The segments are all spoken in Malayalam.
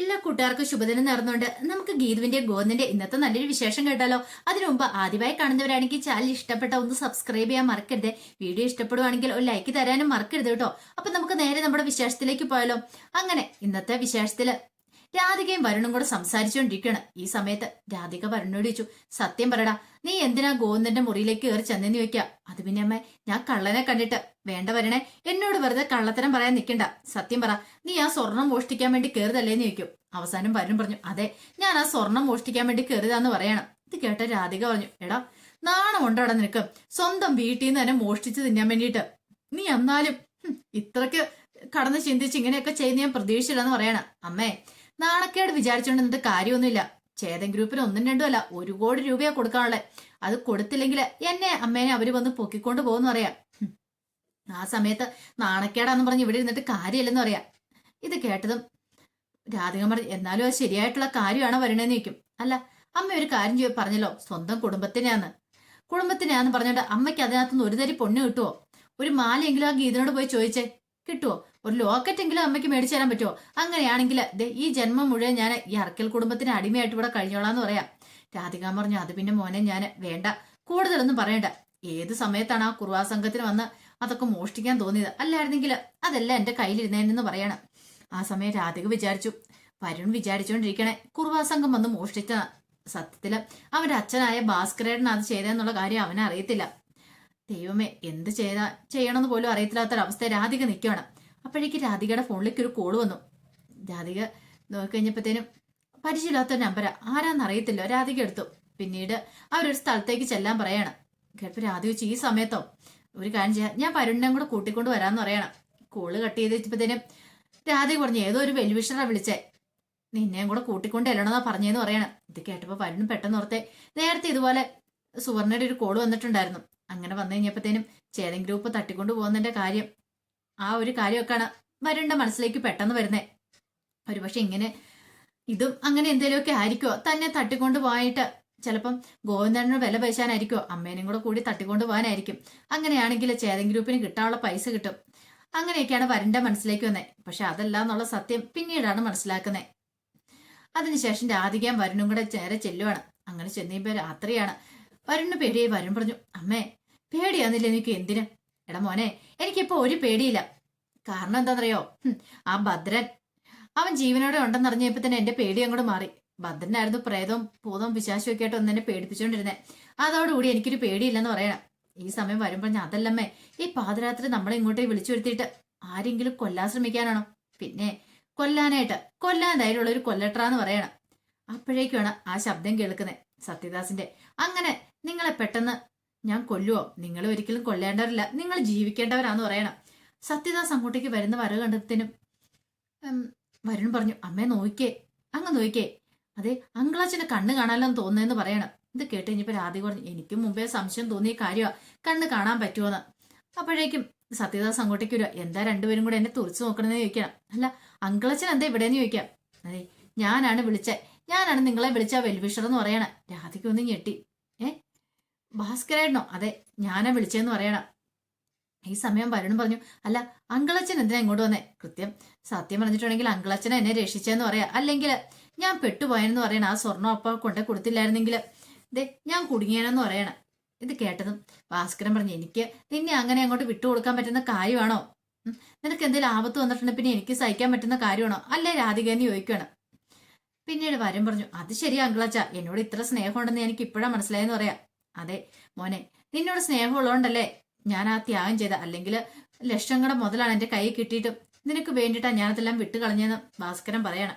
എല്ലാ കൂട്ടുകാർക്കും ശുഭദിനം നേർന്നുകൊണ്ട് നമുക്ക് ഗീതുവിന്റെ ഗോന്നിന്റെ ഇന്നത്തെ നല്ലൊരു വിശേഷം കേട്ടാലോ? അതിനു മുമ്പ് ആദ്യമായി കാണുന്നവരാണെങ്കിൽ ചാനൽ ഇഷ്ടപ്പെട്ട ഒന്ന് സബ്സ്ക്രൈബ് ചെയ്യാൻ മറക്കരുത്. വീഡിയോ ഇഷ്ടപ്പെടുവാണെങ്കിൽ ഒരു ലൈക്ക് തരാനും മറക്കരുത് കേട്ടോ. അപ്പൊ നമുക്ക് നേരെ നമ്മുടെ വിശേഷത്തിലേക്ക് പോയാലോ? അങ്ങനെ ഇന്നത്തെ വിശേഷത്തിൽ രാധികയും വരുണും കൂടെ സംസാരിച്ചുകൊണ്ടിരിക്കുകയാണ്. ഈ സമയത്ത് രാധിക വരുണോട് ചോദിച്ചു സത്യം പറയടാ നീ എന്തിനാ ഗോവിന്ദന്റെ മുറിയിലേക്ക് കയറി ചെന്നെന്ന് ചോദിക്കാം അത് പിന്നെ അമ്മ ഞാൻ കള്ളനെ കണ്ടിട്ട് വേണ്ട വരണേ. എന്നോട് വെറുതെ കള്ളത്തരം പറയാൻ നിൽക്കണ്ട സത്യം പറ നീ ആ സ്വർണം മോഷ്ടിക്കാൻ വേണ്ടി കയറുതല്ലേന്ന് ചോദിക്കും. അവസാനം വരും പറഞ്ഞു അതെ ഞാൻ ആ സ്വർണം മോഷ്ടിക്കാൻ വേണ്ടി കയറിയതാന്ന് പറയണം. ഇത് കേട്ട രാധിക പറഞ്ഞു എടാ നാണമുണ്ടോ അവിടെ നിനക്ക്? സ്വന്തം വീട്ടിൽ നിന്ന് തന്നെ മോഷ്ടിച്ച് തിന്നാൻ വേണ്ടിയിട്ട്. നീ എന്നാലും ഇത്രക്ക് കടന്ന് ചിന്തിച്ച് ഇങ്ങനെയൊക്കെ ചെയ്യുന്ന ഞാൻ പ്രതീക്ഷിച്ചില്ലെന്ന് പറയണം. അമ്മേ നാണക്കേട് വിചാരിച്ചുകൊണ്ട് എന്നിട്ട് കാര്യമൊന്നുമില്ല. ചേതൻ ഗ്രൂപ്പിന് ഒന്നും രണ്ടും അല്ല ഒരു കോടി രൂപയാ കൊടുക്കാനുള്ളത് അത് കൊടുത്തില്ലെങ്കിൽ എന്നെ അമ്മേനെ അവർ വന്ന് പൊക്കിക്കൊണ്ട് പോകുന്നു പറയാം. ആ സമയത്ത് നാണക്കേടാന്ന് പറഞ്ഞ് ഇവിടെ ഇരുന്നിട്ട് കാര്യമില്ലെന്ന് പറയാം. ഇത് കേട്ടതും രാധിക പറഞ്ഞു എന്നാലും അത് ശരിയായിട്ടുള്ള കാര്യമാണോ വരണേന്ന് ചോദിക്കും. അല്ല അമ്മ ഒരു കാര്യം ചെയ്യ പറഞ്ഞല്ലോ സ്വന്തം കുടുംബത്തിനെയാന്ന് കുടുംബത്തിനെയാന്ന് പറഞ്ഞോണ്ട് അമ്മയ്ക്ക് അതിനകത്തുനിന്ന് ഒരു തരി പൊണ്ണ് കിട്ടുമോ ഒരു മാലയെങ്കിലും ആ ഗീതനോട് പോയി ചോദിച്ചേ കിട്ടുമോ ഒരു ലോക്കറ്റെങ്കിലും അമ്മയ്ക്ക് മേടിച്ചു തരാൻ പറ്റുമോ? അങ്ങനെയാണെങ്കിൽ ഈ ജന്മം മുഴുവൻ ഞാൻ ഈ അറക്കൽ കുടുംബത്തിന് അടിമയായിട്ട് ഇവിടെ കഴിഞ്ഞോളാന്ന് പറയാം. രാധിക പറഞ്ഞു അത് പിന്നെ മോനെ ഞാൻ വേണ്ട. കൂടുതലൊന്നും പറയണ്ട. ഏത് സമയത്താണ് ആ കുറുവാ സംഘത്തിന് വന്ന് അതൊക്കെ മോഷ്ടിക്കാൻ തോന്നിയത്? അല്ലായിരുന്നെങ്കിൽ അതെല്ലാം എന്റെ കയ്യിലിരുന്നേനെന്ന് പറയണം. ആ സമയം രാധിക വിചാരിച്ചു. വരുൺ വിചാരിച്ചുകൊണ്ടിരിക്കണേ കുറുവാ സംഘം വന്ന് മോഷ്ടിച്ച സത്യത്തിൽ അവന്റെ അച്ഛനായ ഭാസ്കരേട്ടൻ അത് ചെയ്തെന്നുള്ള കാര്യം അവനെ അറിയത്തില്ല ദൈവമേ എന്ത് ചെയ്താ? ചെയ്യണമെന്ന് പോലും അറിയത്തില്ലാത്തൊരവസ്ഥ രാധിക നിൽക്കുകയാണ്. അപ്പോഴേക്ക് രാധികയുടെ ഫോണിലേക്ക് ഒരു കോൾ വന്നു. രാധിക നോക്കിക്കഴിഞ്ഞപ്പോഴത്തേനും പരിചയമില്ലാത്ത നമ്പരാ ആരാന്ന് അറിയത്തില്ല. രാധിക എടുത്തു. പിന്നീട് അവരൊരു സ്ഥലത്തേക്ക് ചെല്ലാൻ പറയണം. കേട്ടപ്പോൾ രാധിക ഈ സമയത്തോ ഒരു കാര്യം ചെയ്യാം. ഞാൻ പരുണിനെ കൂടെ കൂട്ടിക്കൊണ്ട് വരാമെന്ന് പറയണം. കോൾ കട്ട് ചെയ്ത് വെച്ചപ്പോഴത്തേനും രാധിക പറഞ്ഞു ഏതോ ഒരു വെല്ലുവിഷറാണ് വിളിച്ചേ. നിന്നെയും കൂടെ കൂട്ടിക്കൊണ്ട് ചെല്ലണമെന്നാ പറഞ്ഞേന്ന് പറയണം. ഇത് കേട്ടപ്പോൾ വരുൺ പെട്ടെന്ന് ഓർത്തെ നേരത്തെ ഇതുപോലെ സുവർണയുടെ ഒരു കോൾ വന്നിട്ടുണ്ടായിരുന്നു. അങ്ങനെ വന്നു കഴിഞ്ഞപ്പോഴത്തേനും ചേതൻ ഗ്രൂപ്പ് തട്ടിക്കൊണ്ട് പോകുന്നതിന്റെ കാര്യം ആ ഒരു കാര്യമൊക്കെയാണ് വരുണിന്റെ മനസ്സിലേക്ക് പെട്ടെന്ന് വരുന്നേ. ഒരു പക്ഷെ ഇങ്ങനെ ഇതും അങ്ങനെ എന്തെങ്കിലുമൊക്കെ ആയിരിക്കുമോ തന്നെ തട്ടിക്കൊണ്ട് പോയിട്ട് ചിലപ്പം ഗോവിന്ദന് വില പൈശാനായിരിക്കുമോ അമ്മേനും കൂടെ കൂടി തട്ടിക്കൊണ്ട് പോകാനായിരിക്കും. അങ്ങനെയാണെങ്കിൽ ചേതൻ ഗ്രൂപ്പിന് കിട്ടാനുള്ള പൈസ കിട്ടും. അങ്ങനെയൊക്കെയാണ് വരുണിന്റെ മനസ്സിലേക്ക് വന്നേ. പക്ഷെ അതല്ല എന്നുള്ള സത്യം പിന്നീടാണ് മനസ്സിലാക്കുന്നത് അതിനുശേഷം രാധികയും വരുണും കൂടെ നേരെ ചെല്ലുവാണ്. അങ്ങനെ ചെന്നിയുമ്പോൾ രാത്രിയാണ്. വരുണ് പേടിയായി വരും പറഞ്ഞു അമ്മേ പേടിയാന്നില്ല എനിക്ക് എന്തിന്? എടാ മോനെ എനിക്കിപ്പോ ഒരു പേടിയില്ല. കാരണം എന്താണെന്നറിയോ ആ ഭദ്രൻ. അവൻ ജീവനോടെ ഉണ്ടെന്നറിഞ്ഞപ്പോ തന്നെ എന്റെ പേടി അങ്ങോട്ട് മാറി. ഭദ്രനായിരുന്നു പ്രേതവും ഭൂതവും പിശാശും ഒക്കെ ആയിട്ട് ഒന്ന് എന്നെ പേടിപ്പിച്ചുകൊണ്ടിരുന്നേ. അതോടുകൂടി എനിക്കൊരു പേടിയില്ലെന്ന് പറയണം. ഈ സമയം വരുമ്പോൾ ഞാൻ അതല്ലമ്മേ ഈ പാതിരാത്രി നമ്മളെ ഇങ്ങോട്ടേ വിളിച്ചു വരുത്തിയിട്ട് ആരെങ്കിലും കൊല്ലാൻ ശ്രമിക്കാനാണോ? പിന്നെ കൊല്ലാനായിട്ട് കൊല്ലാൻ ധൈര്യമുള്ള ഒരു കൊല്ലട്രാന്ന് പറയണം. അപ്പോഴേക്കുമാണ് ആ ശബ്ദം കേൾക്കുന്നത് സത്യദാസിന്റെ അങ്ങനെ നിങ്ങളെ പെട്ടെന്ന് ഞാൻ കൊല്ലുവോ? നിങ്ങൾ ഒരിക്കലും കൊല്ലേണ്ടവരില്ല. നിങ്ങൾ ജീവിക്കേണ്ടവരാന്ന് പറയണം. സത്യദാസ് അങ്ങോട്ടേക്ക് വരുന്ന വരവ് കണ്ടതിനും വരുൺ പറഞ്ഞു അമ്മേ നോക്കിക്കേ അങ്ങ് നോക്കിക്കേ അതെ അങ്കിളച്ചന്റെ കണ്ണ് കാണാനെന്ന് തോന്നുന്നതെന്ന് പറയണം. ഇത് കേട്ട് കഴിഞ്ഞപ്പോ രാധി പറഞ്ഞു എനിക്ക് മുമ്പേ സംശയം തോന്നിയ കാര്യമാ കണ്ണ് കാണാൻ പറ്റുമോന്ന് അപ്പോഴേക്കും സത്യദാസ് അങ്ങോട്ടേക്ക് വരിക എന്താ രണ്ടുപേരും കൂടെ എന്നെ തുറച്ചു നോക്കണമെന്ന് ചോദിക്കണം. അല്ല അങ്കിളച്ചൻ എന്താ ഇവിടെന്ന് ചോദിക്കാം? അതെ ഞാനാണ് വിളിച്ചത് ഞാനാണ് നിങ്ങളെ വിളിച്ച വെൽവിഷർ എന്ന് പറയണേ. രാധിക ഒന്ന് ഞെട്ടി. ഏ ഭാസ്കരേട്ടനോ? അതെ ഞാനാ വിളിച്ചതെന്ന് പറയണം. ഈ സമയം വരുൺ പറഞ്ഞു അല്ല അങ്കളച്ചൻ എന്തിനാ ഇങ്ങോട്ട് വന്നേ? കൃത്യം സത്യം പറഞ്ഞിട്ടുണ്ടെങ്കിൽ അങ്കളച്ചനെ എന്നെ രക്ഷിച്ചെന്ന് പറയാ. അല്ലെങ്കിൽ ഞാൻ പെട്ടുപോയെന്ന് പറയണം ആ സ്വർണം അപ്പ കൊണ്ടേ കൊടുത്തില്ലായിരുന്നെങ്കിൽ. ദേ ഞാൻ കുടുങ്ങിയാനെന്ന് പറയണം. ഇത് കേട്ടതും ഭാസ്കരൻ പറഞ്ഞു എനിക്ക് നിന്നെ അങ്ങനെ അങ്ങോട്ട് വിട്ടുകൊടുക്കാൻ പറ്റുന്ന കാര്യമാണോ? നിനക്ക് എന്തെങ്കിലും ആപത്ത് വന്നിട്ടുണ്ടെങ്കിൽ പിന്നെ എനിക്ക് സഹിക്കാൻ പറ്റുന്ന കാര്യമാണോ? അല്ലേ രാധിക എന്ന് ചോദിക്കുകയാണ് പിന്നീട് വരും പറഞ്ഞു അത് ശരിയാ അങ്കിളച്ച എന്നോട് ഇത്ര സ്നേഹമുണ്ടെന്ന് എനിക്ക് ഇപ്പോഴാണ് മനസ്സിലായെന്ന് പറയാം. അതെ. മോനെ നിന്നോട് സ്നേഹമുള്ളതുകൊണ്ടല്ലേ ഞാൻ ആ ത്യാഗം ചെയ്ത? അല്ലെങ്കിൽ ലക്ഷങ്ങളുടെ മുതലാണ് എന്റെ കൈ കിട്ടിയിട്ടും നിനക്ക് വേണ്ടിയിട്ടാ ഞാനതെല്ലാം വിട്ടു കളഞ്ഞെന്ന് ഭാസ്കരൻ പറയണം.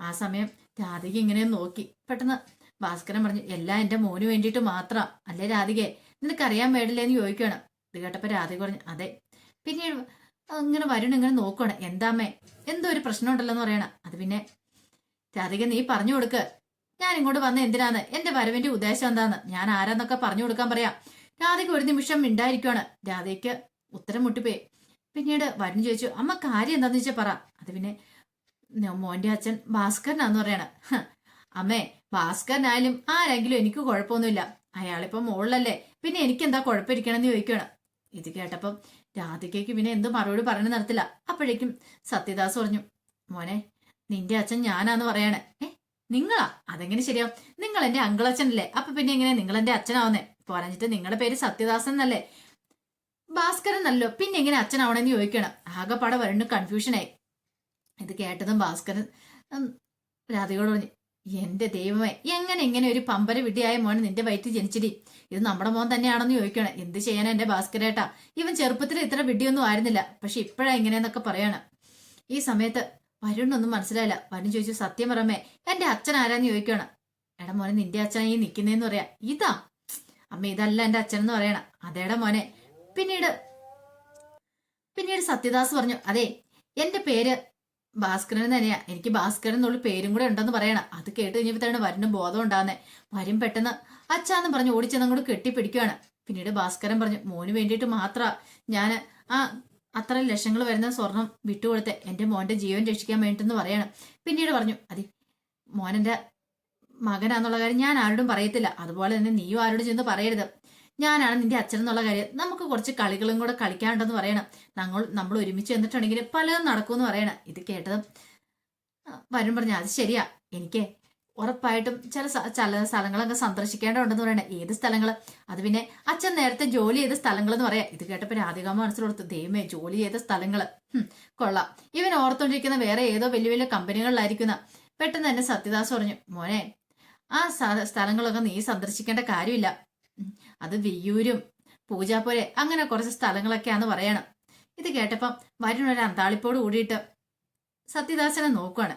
ആ സമയം രാധിക ഇങ്ങനെ നോക്കി. പെട്ടെന്ന് ഭാസ്കരൻ പറഞ്ഞു എല്ലാം എന്റെ മോന് വേണ്ടിയിട്ട് മാത്രം. അല്ലേ രാധികയെ നിനക്കറിയാൻ എന്ന് ചോദിക്കുകയാണ്. ഇത് കേട്ടപ്പോ രാധിക പറഞ്ഞു അതെ. പിന്നെ ഇങ്ങനെ വരുණ ഇങ്ങനെ നോക്കുകയാണ് എന്താമ്മേ എന്തോ ഒരു പ്രശ്നം ഉണ്ടല്ലോ എന്ന് പറയണം. അത് പിന്നെ രാധിക നീ പറഞ്ഞു കൊടുക്ക്. ഞാൻ ഇങ്ങോട്ട് വന്ന എന്തിനാന്ന്? എന്റെ വരവിന്റെ ഉദ്ദേശം എന്താന്ന്? ഞാൻ ആരാന്നൊക്കെ പറഞ്ഞു കൊടുക്കാൻ പറയാം. രാധയ്ക്ക് ഒരു നിമിഷം മിണ്ടായിരിക്കുവാണ്. രാധയ്ക്ക് ഉത്തരം മുട്ടിപ്പോയി. പിന്നീട് വരുൺ ചോദിച്ചു അമ്മ കാര്യം എന്താന്ന് വെച്ചാൽ പറ. അത് പിന്നെ മോന്റെ അച്ഛൻ ഭാസ്കരനാന്ന് പറയണ. "ഹ്, അമ്മേ ഭാസ്കരനായാലും ആരെങ്കിലും എനിക്ക് കുഴപ്പമൊന്നുമില്ല. അയാളിപ്പം മോളിലല്ലേ. പിന്നെ എനിക്ക് എന്താ കുഴപ്പമിരിക്കണമെന്ന് ചോദിക്കുകയാണ് ഇത് കേട്ടപ്പം രാധികയ്ക്ക് പിന്നെ എന്ത് മറുപടി പറഞ്ഞു നടത്തില്ല അപ്പോഴേക്കും സത്യദാസ് പറഞ്ഞു മോനെ നിന്റെ അച്ഛൻ ഞാനാന്ന് പറയണേ. ഏ നിങ്ങളാ? അതെങ്ങനെ ശരിയാ നിങ്ങൾ എന്റെ അങ്കിളച്ഛനല്ലേ? അപ്പൊ പിന്നെ എങ്ങനെ? നിങ്ങൾ എന്റെ അച്ഛനാവുന്നേ പറഞ്ഞിട്ട് നിങ്ങളുടെ പേര് സത്യദാസൻ എന്നല്ലേ? ഭാസ്കരൻ നല്ലോ പിന്നെ എങ്ങനെ അച്ഛനാവണമെന്ന് ചോദിക്കണം. ആകെപ്പാടെ വരണ്ട് കൺഫ്യൂഷനായി ഇത് കേട്ടതും ഭാസ്കരൻ രാധികോട് പറഞ്ഞു എന്റെ ദൈവമേ എങ്ങനെ എങ്ങനെ ഒരു പമ്പര വിട്ടിയായ മോൻ നിന്റെ വയറ്റിൽ ജനിച്ചിടി? ഇത് നമ്മുടെ മോൻ തന്നെയാണെന്ന് ചോദിക്കണം. എന്ത് ചെയ്യാനാ എന്റെ ഭാസ്കരേട്ടാ? ഇവൻ ചെറുപ്പത്തിൽ ഇത്ര വിഡിയൊന്നും ആയിരുന്നില്ല. പക്ഷെ ഇപ്പോഴാ ഇങ്ങനെയെന്നൊക്കെ പറയാണ്. ഈ സമയത്ത് വരുണൊന്നും മനസ്സിലായില്ല. വരുൺ ചോദിച്ചു സത്യം പറമേ എന്റെ അച്ഛൻ ആരാന്ന് ചോദിക്കണം എടാ മോനെ നിന്റെ അച്ഛൻ ഈ നിക്കുന്നേന്ന് പറയാ. ഇതാ? അമ്മ ഇതല്ല എന്റെ അച്ഛൻ എന്ന് പറയണം. അതേടാ മോനെ. പിന്നീട് പിന്നീട് സത്യദാസ് പറഞ്ഞു അതെ എന്റെ പേര് ഭാസ്കരൻ തന്നെയാ. എനിക്ക് ഭാസ്കരൻ എന്നുള്ള പേരും കൂടെ ഉണ്ടെന്ന് പറയണം. അത് കേട്ട് കഴിഞ്ഞപ്പോഴാണ് വരുന്ന ബോധം ഉണ്ടാകുന്നേ വരും പെട്ടെന്ന് അച്ഛാന്ന് പറഞ്ഞു ഓടിച്ചെന്ന് അങ്ങോട്ട് കെട്ടിപ്പിടിക്കുകയാണ്. പിന്നീട് ഭാസ്കരൻ പറഞ്ഞു മോന് വേണ്ടിയിട്ട് മാത്ര ഞാൻ ആ അത്ര ലക്ഷങ്ങൾ വരുന്ന സ്വർണം വിട്ടുകൊടുത്ത് എന്റെ മോന്റെ ജീവൻ രക്ഷിക്കാൻ വേണ്ടിയിട്ടെന്ന് പറയണം. പിന്നീട് പറഞ്ഞു അതെ മോനെന്റെ മകനാന്നുള്ള കാര്യം ഞാൻ ആരോടും പറയത്തില്ല. അതുപോലെ തന്നെ നീയും ആരോടും ചെന്ന് പറയരുത്. ഞാനാണ് നിന്റെ അച്ഛൻ എന്നുള്ള കാര്യം നമുക്ക് കുറച്ച് കളികളും കൂടെ കളിക്കാനുണ്ടെന്ന് പറയണം. നമ്മൾ നമ്മൾ ഒരുമിച്ച് എന്നിട്ടുണ്ടെങ്കിൽ പലതും നടക്കുമെന്ന് പറയണം. ഇത് കേട്ടതും വരും പറഞ്ഞു അത് ശരിയാ. എനിക്ക് ഉറപ്പായിട്ടും ചില ചില സ്ഥലങ്ങളൊക്കെ സന്ദർശിക്കേണ്ടതുണ്ടെന്ന് പറയണേ. ഏത് സ്ഥലങ്ങൾ അത് പിന്നെ അച്ഛൻ നേരത്തെ ജോലി ചെയ്ത സ്ഥലങ്ങൾ എന്ന് പറയാം. ഇത് കേട്ടപ്പോൾ മനസ്സിൽ കൊടുത്തു ദൈവമേ ജോലി ചെയ്ത സ്ഥലങ്ങൾ കൊള്ളാം. ഇവൻ ഓർത്തോണ്ടിരിക്കുന്ന വേറെ ഏതോ വലിയ വലിയ കമ്പനികളിലായിരിക്കുന്ന. പെട്ടെന്ന് തന്നെ സത്യദാസ് പറഞ്ഞു മോനെ ആ സ്ഥ- സ്ഥലങ്ങളൊക്കെ നീ സന്ദർശിക്കേണ്ട കാര്യമില്ല. അത് വിയ്യൂരും പൂജാപ്പുര അങ്ങനെ കുറച്ച് സ്ഥലങ്ങളൊക്കെയാന്ന് പറയണം. ഇത് കേട്ടപ്പം വരുൺ ഒരു അന്താളിപ്പോട് കൂടിയിട്ട് സത്യദാസനെ നോക്കുകയാണ്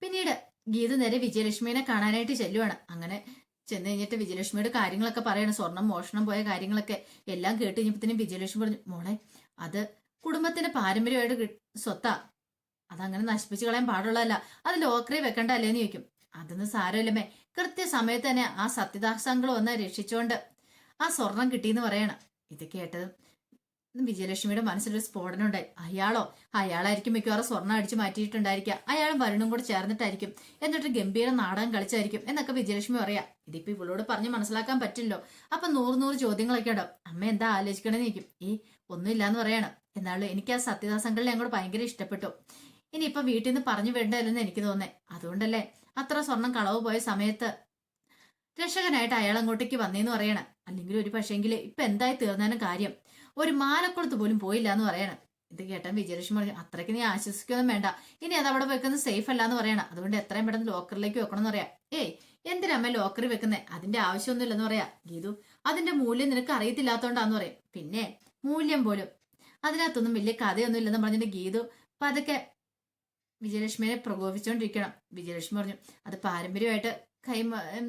പിന്നീട് ഗീത നേരെ വിജയലക്ഷ്മിനെ കാണാനായിട്ട് ചെല്ലുവാണ്. അങ്ങനെ ചെന്ന് കഴിഞ്ഞിട്ട് വിജയലക്ഷ്മിയുടെ കാര്യങ്ങളൊക്കെ പറയണം. സ്വർണം മോഷണം പോയ കാര്യങ്ങളൊക്കെ എല്ലാം കേട്ട് കഴിഞ്ഞപ്പോഴത്തേനും വിജയലക്ഷ്മി പറഞ്ഞു മോളെ അത് കുടുംബത്തിന്റെ പാരമ്പര്യമായിട്ട് സ്വത്താ. അതങ്ങനെ നശിപ്പിച്ച് കളയാൻ പാടുള്ളതല്ല. അത് ലോക്കറി വെക്കണ്ട അല്ലേന്ന് ചോദിക്കും. അതൊന്നും സാരമില്ലമ്മേ. കൃത്യസമയത്ത് തന്നെ ആ സത്യദാസങ്ങൾ വന്ന് രക്ഷിച്ചുകൊണ്ട് ആ സ്വർണം കിട്ടിയെന്ന് പറയണം. ഇത് കേട്ടതും വിജയലക്ഷ്മിയുടെ മനസ്സിലൊരു സ്ഫോടനം ഉണ്ടായി. അയാളോ? അയാളായിരിക്കും മിക്കവാറും സ്വർണം അടിച്ചു മാറ്റിയിട്ടുണ്ടായിരിക്കുക. അയാളും വരുണും കൂടെ ചേർന്നിട്ടായിരിക്കും. എന്നിട്ട് ഗംഭീര നാടകം കളിച്ചായിരിക്കും എന്നൊക്കെ വിജയലക്ഷ്മി പറയാം. ഇതിപ്പോ ഇവളോട് പറഞ്ഞ് മനസ്സിലാക്കാൻ പറ്റില്ലോ. അപ്പൊ നൂറ് നൂറ് ചോദ്യങ്ങളൊക്കെ ഉണ്ടാവും അമ്മ എന്താ ആലോചിക്കണമെന്ന് നിൽക്കും ഈ ഒന്നുമില്ലാന്ന് പറയണം. എന്നാലും എനിക്ക് ആ സത്യദാസങ്ങളിൽ അങ്ങോട്ട് ഭയങ്കര ഇഷ്ടപ്പെട്ടു. ഇനിയിപ്പൊ വീട്ടിൽ നിന്ന് പറഞ്ഞു വിടേണ്ടതല്ലെന്ന് എനിക്ക് തോന്നേ. അതുകൊണ്ടല്ലേ അത്ര സ്വർണം കളവ് പോയ സമയത്ത് രക്ഷകനായിട്ട് അയാൾ അങ്ങോട്ടേക്ക് വന്നേന്ന് പറയണം. അല്ലെങ്കിൽ ഒരു പക്ഷേങ്കിൽ ഇപ്പൊ എന്തായി തീർന്നാലും കാര്യം. ഒരു മാലക്കുളത്ത് പോലും പോയില്ല എന്ന് പറയണം. ഇത് കേട്ടാൻ വിജയലക്ഷ്മി പറഞ്ഞു അത്രയ്ക്ക് നീ ആശ്വസിക്കൊന്നും വേണ്ട. ഇനി അത് അവിടെ വെക്കുന്നത് സേഫ് അല്ല എന്ന് പറയണം. അതുകൊണ്ട് എത്രയും പെട്ടെന്ന് ലോക്കറിലേക്ക് വെക്കണം എന്ന് പറയാം. ഏയ് എന്തിനമ്മ ലോക്കറി വെക്കുന്നേ? അതിന്റെ ആവശ്യമൊന്നുമില്ലെന്ന് പറയാ. ഗീതു അതിന്റെ മൂല്യം നിനക്ക് അറിയത്തില്ലാത്തോണ്ടാന്ന് പറയും. പിന്നെ മൂല്യം പോലും. അതിനകത്തൊന്നും വലിയ കഥയൊന്നും ഇല്ലെന്ന് പറഞ്ഞിട്ട് ഗീതു പതുക്കെ വിജയലക്ഷ്മിയെ പ്രകോപിച്ചുകൊണ്ടിരിക്കണം വിജയലക്ഷ്മി പറഞ്ഞു അത് പാരമ്പര്യമായിട്ട് ഉം,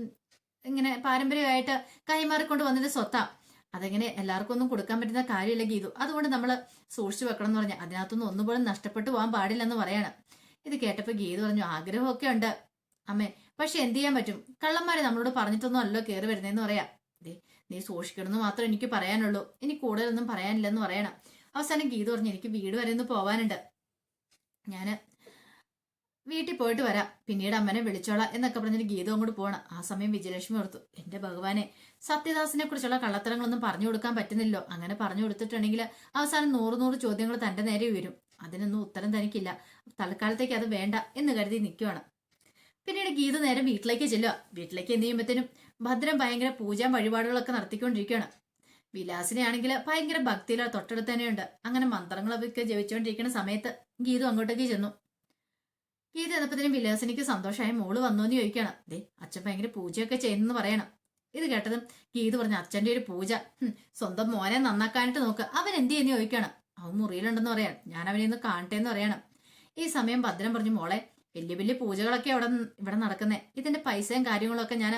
ഇങ്ങനെ പാരമ്പര്യമായിട്ട് കൈമാറിക്കൊണ്ട് വന്നിട്ട് സ്വത്താ. അതെങ്ങനെ എല്ലാവർക്കും ഒന്നും കൊടുക്കാൻ പറ്റുന്ന കാര്യമില്ല ഗീതു. അതുകൊണ്ട് നമ്മൾ സൂക്ഷിച്ചു വെക്കണം എന്ന് പറഞ്ഞു അതിനകത്തൊന്നും ഒന്നുപോലും നഷ്ടപ്പെട്ടു പോകാൻ പാടില്ലെന്ന് പറയണം. ഇത് കേട്ടപ്പോൾ ഗീതു പറഞ്ഞു ആഗ്രഹമൊക്കെ ഉണ്ട് അമ്മേ പക്ഷെ എന്ത് ചെയ്യാൻ പറ്റും? കള്ളന്മാരെ നമ്മളോട് പറഞ്ഞിട്ടൊന്നും അല്ലോ കയറി വരുന്നതെന്ന് പറയാം. നീ സൂക്ഷിക്കണമെന്ന് മാത്രം എനിക്ക് പറയാനുള്ളൂ. ഇനി കൂടുതലൊന്നും പറയാനില്ലെന്ന് പറയണം. അവസാനം ഗീതു പറഞ്ഞു എനിക്ക് വീട് വരെ ഒന്ന് പോവാനുണ്ട്. ഞാൻ വീട്ടിൽ പോയിട്ട് വരാം. പിന്നീട് അമ്മനെ വിളിച്ചോളാം എന്നൊക്കെ പറഞ്ഞിട്ട് ഗീതം അങ്ങോട്ട് പോകണം ആ സമയം വിജയലക്ഷ്മി ഓർത്തു. എന്റെ ഭഗവാനെ സത്യദാസിനെ കുറിച്ചുള്ള കള്ളത്തരങ്ങളൊന്നും പറഞ്ഞു കൊടുക്കാൻ പറ്റുന്നില്ലോ. അങ്ങനെ പറഞ്ഞു കൊടുത്തിട്ടുണ്ടെങ്കിൽ അവസാനം നൂറ് നൂറ് ചോദ്യങ്ങൾ തന്റെ നേരെ വരും അതിനൊന്നും ഉത്തരം തനിക്കില്ല. തൽക്കാലത്തേക്ക് അത് വേണ്ട എന്ന് കരുതി നിൽക്കുവാണ് പിന്നീട് ഗീത നേരെ വീട്ടിലേക്ക് ചെല്ലുക. വീട്ടിലേക്ക് എന്ത് ചെയ്യുമ്പോഴത്തേനും ഭദ്രം ഭയങ്കര പൂജാ വഴിപാടുകളൊക്കെ നടത്തിക്കൊണ്ടിരിക്കുകയാണ്. വിലാസിനെയാണെങ്കിൽ ഭയങ്കര ഭക്തിയില തൊട്ടടുത്ത് തന്നെയുണ്ട്. അങ്ങനെ മന്ത്രങ്ങളൊക്കെ ജപിച്ചുകൊണ്ടിരിക്കുന്ന സമയത്ത് ഗീതു അങ്ങോട്ടേക്ക് ചെന്നു. ഗീത എന്നപ്പത്തിനും വിലാസിനിക്ക് സന്തോഷമായി മോൾ വന്നോന്ന് ചോദിക്കണം. ദേ അച്ഛൻ ഭയങ്കര പൂജയൊക്കെ ചെയ്യുന്നെന്ന് പറയണം. ഇത് കേട്ടതും ഗീത പറഞ്ഞു അച്ഛന്റെ ഒരു പൂജ. സ്വന്തം മോനെ നന്നാക്കാനായിട്ട് നോക്ക്. അവൻ എന്ത് ചെയ്യുന്നു? ചോദിക്കണം. അവൻ മുറിയിലുണ്ടെന്ന് പറയാം. ഞാൻ അവനെ ഒന്ന് കാണട്ടെ എന്ന് പറയണം. ഈ സമയം ഭദ്രം പറഞ്ഞു മോളെ വലിയ വലിയ പൂജകളൊക്കെ അവിടെ ഇവിടെ നടക്കുന്നേ. ഇതിന്റെ പൈസയും കാര്യങ്ങളൊക്കെ ഞാൻ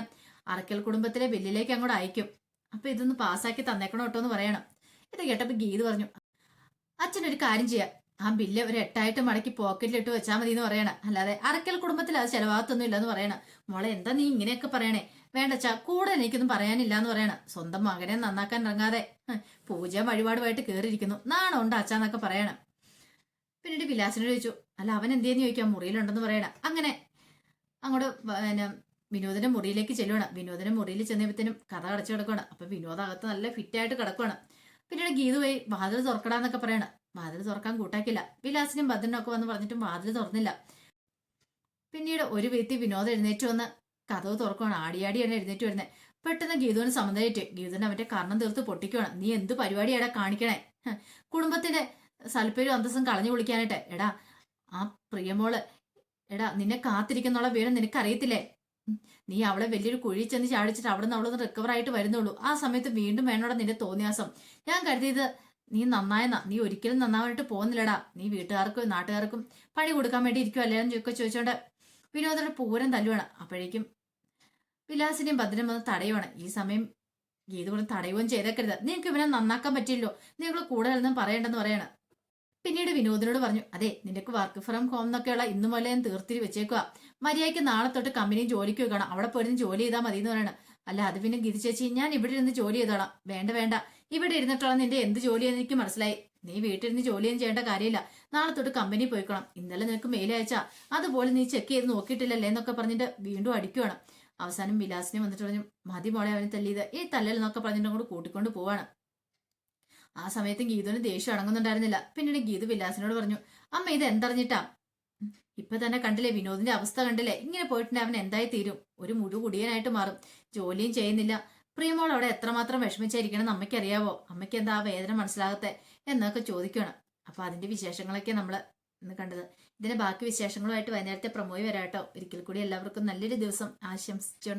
അറക്കൽ കുടുംബത്തിലെ ബില്ലിലേക്ക് അങ്ങോട്ട് അയക്കും. അപ്പൊ ഇതൊന്ന് പാസ്സാക്കി തന്നേക്കണം കേട്ടോ എന്ന് പറയണം. ഇത് കേട്ടപ്പോ ഗീത് പറഞ്ഞു അച്ഛനൊരു കാര്യം ചെയ്യാം. ആ ബില്ല് ഒരു എട്ടായിട്ട് മടക്കി പോക്കറ്റിലിട്ട് വെച്ചാൽ മതി എന്ന് പറയണം. അല്ലാതെ അറക്കൽ കുടുംബത്തിൽ അത് ചെലവാകത്തൊന്നും ഇല്ലെന്ന് പറയണം. മോളെ എന്താ നീ ഇങ്ങനെയൊക്കെ പറയണേ? വേണ്ട ചാ കൂടെ എനിക്കൊന്നും പറയാനില്ല എന്ന് പറയണം. സ്വന്തം മകനെ നന്നാക്കാൻ ഇറങ്ങാതെ പൂജ വഴിപാടുമായിട്ട് കയറിയിരിക്കുന്നു നാണം ഉണ്ട് അച്ഛന്നൊക്കെ പറയണം. പിന്നീട് വിലാസിനോട് ചോദിച്ചു അല്ല അവൻ എന്തേന്ന് ചോദിക്കാം? മുറിയിലുണ്ടെന്ന് പറയണം. അങ്ങനെ അങ്ങോട്ട് പിന്നെ വിനോദിന്റെ മുറിയിലേക്ക് ചെല്ലുവാണ്. വിനോദിന്റെ മുറിയിൽ ചെന്നപ്പോഴത്തേനും കഥ അടച്ചു കിടക്കുവാണ്. അപ്പൊ വിനോദ് അകത്ത് നല്ല ഫിറ്റായിട്ട് കിടക്കുവാണ്. പിന്നീട് ഗീതു പോയി വാതിൽ തുറക്കടാന്നൊക്കെ പറയണം. വാതിൽ തുറക്കാൻ കൂട്ടാക്കില്ല വിലാസിനും ഭദ്രനും ഒക്കെ വന്ന് പറഞ്ഞിട്ടും വാതിൽ തുറന്നില്ല. പിന്നീട് ഒരു വ്യക്തി വിനോദം എഴുന്നേറ്റ് വന്ന് കഥവ് തുറക്കുകയാണ് ആടിയാടിയാണ് എഴുന്നേറ്റ് വരുന്നത് പെട്ടെന്ന് ഗീതുവിന് സമ്മതമായിട്ട് ഗീതുവിന് അവന്റെ കർണം തീർത്ത് പൊട്ടിക്കുകയാണ് നീ എന്ത് പരിപാടിയാടാ കാണിക്കണേ? കുടുംബത്തിന്റെ സൽപ്പേരും അന്തസ്സും കളഞ്ഞു കുളിക്കാനായിട്ട് എടാ ആ പ്രിയമോൾ എടാ നിന്നെ കാത്തിരിക്കുന്നുള്ള വീരം നിനക്കറിയത്തില്ലേ? നീ അവളെ വലിയൊരു കുഴി ചെന്ന് ചാടിച്ചിട്ട് അവിടെ നിന്ന് അവളൊന്ന് റിക്കവർ ആയിട്ട് വരുന്നുള്ളൂ. ആ സമയത്ത് വീണ്ടും വേണോടെ നിന്റെ തോന്നിയാസം. ഞാൻ കരുതിയത് നീ നന്നായി നീ ഒരിക്കലും നന്നാവാനായിട്ട് പോകുന്നില്ലടാ. നീ വീട്ടുകാർക്കും നാട്ടുകാർക്കും പണി കൊടുക്കാൻ വേണ്ടി ഇരിക്കുവല്ലേ എന്ന് ചോദിക്കുക ചോദിച്ചോണ്ട് വിനോദയുടെ പൂരം തല്ലുവാണ്. അപ്പോഴേക്കും വിലാസിനെയും ഭദ്രനും വന്ന് തടയുവാണ്. ഈ സമയം ഗീത കൊണ്ട് തടയുകയും ചെയ്തേക്കരുത്. നിങ്ങൾക്ക് ഇവനെ നന്നാക്കാൻ പറ്റില്ലോ നിങ്ങൾ കൂടെ നിന്നും പറയണ്ടെന്ന് പറയാണ്. പിന്നീട് വിനോദിനോട് പറഞ്ഞു അതെ നിനക്ക് വർക്ക് ഫ്രം ഹോം എന്നൊക്കെയുള്ള ഇന്നു ഞാൻ തീർത്തിരി വെച്ചേക്കുക മര്യാദയ്ക്ക് നാളെ തൊട്ട് കമ്പനി ജോലിക്ക് വെക്കണം. അവിടെ പോയിരുന്ന് ജോലി ചെയ്താൽ മതി എന്ന് പറയണം. അല്ല അത് പിന്നെ ഗിരി ചേച്ചി ഞാൻ ഇവിടെ ഇരുന്ന് ജോലി ചെയ്തോളാം. വേണ്ട വേണ്ട. ഇവിടെ ഇരുന്നിട്ടുള്ള നിന്റെ എന്ത് ജോലിയെന്ന് എനിക്ക് മനസ്സിലായി. നീ വീട്ടിലിരുന്ന് ജോലിയൊന്നും ചെയ്യേണ്ട കാര്യമില്ല. നാളെ തൊട്ട് കമ്പനി പോയിക്കണം. ഇന്നലെ നിനക്ക് മെയിൽ അയച്ചാ. അതുപോലെ നീ ചെക്ക് ചെയ്ത് നോക്കിയിട്ടില്ലല്ലേ എന്നൊക്കെ പറഞ്ഞിട്ട് വീണ്ടും അടിക്കുവാണ്. അവസാനം വിലാസിനെ വന്നിട്ട് പറഞ്ഞു മതി മോളെ അവനെ തല്ലിയത് ഈ തല്ലൽ എന്നൊക്കെ പറഞ്ഞിട്ട് അങ്ങോട്ട് കൂട്ടിക്കൊണ്ട് പോവാണ്. ആ സമയത്ത് ഗീതുവിന് ദേഷ്യം അടങ്ങുന്നുണ്ടായിരുന്നില്ല. പിന്നീട് ഗീതു വിലാസിനോട് പറഞ്ഞു അമ്മ ഇത് എന്തറിഞ്ഞിട്ടാ? ഇപ്പൊ തന്നെ കണ്ടില്ലേ വിനോദിന്റെ അവസ്ഥ കണ്ടില്ലേ. ഇങ്ങനെ പോയിട്ടുണ്ടെങ്കിൽ അവൻ എന്തായി തീരും? ഒരു മുഴു കുടിയനായിട്ട് മാറും. ജോലിയും ചെയ്യുന്നില്ല. പ്രിയമോൾ അവിടെ എത്രമാത്രം വിഷമിച്ചായിരിക്കണം അമ്മയ്ക്കറിയാവോ? അമ്മയ്ക്ക് എന്താ ആ വേദന മനസ്സിലാകത്തെ എന്നൊക്കെ ചോദിക്കുകയാണ് അപ്പൊ അതിന്റെ വിശേഷങ്ങളൊക്കെ നമ്മൾ ഇന്ന് കണ്ടത്. ഇതിന്റെ ബാക്കി വിശേഷങ്ങളുമായിട്ട് വൈകുന്നേരത്തെ പ്രമോയി വരാട്ടോ. ഒരിക്കൽ കൂടി എല്ലാവർക്കും നല്ലൊരു ദിവസം ആശംസിച്ചു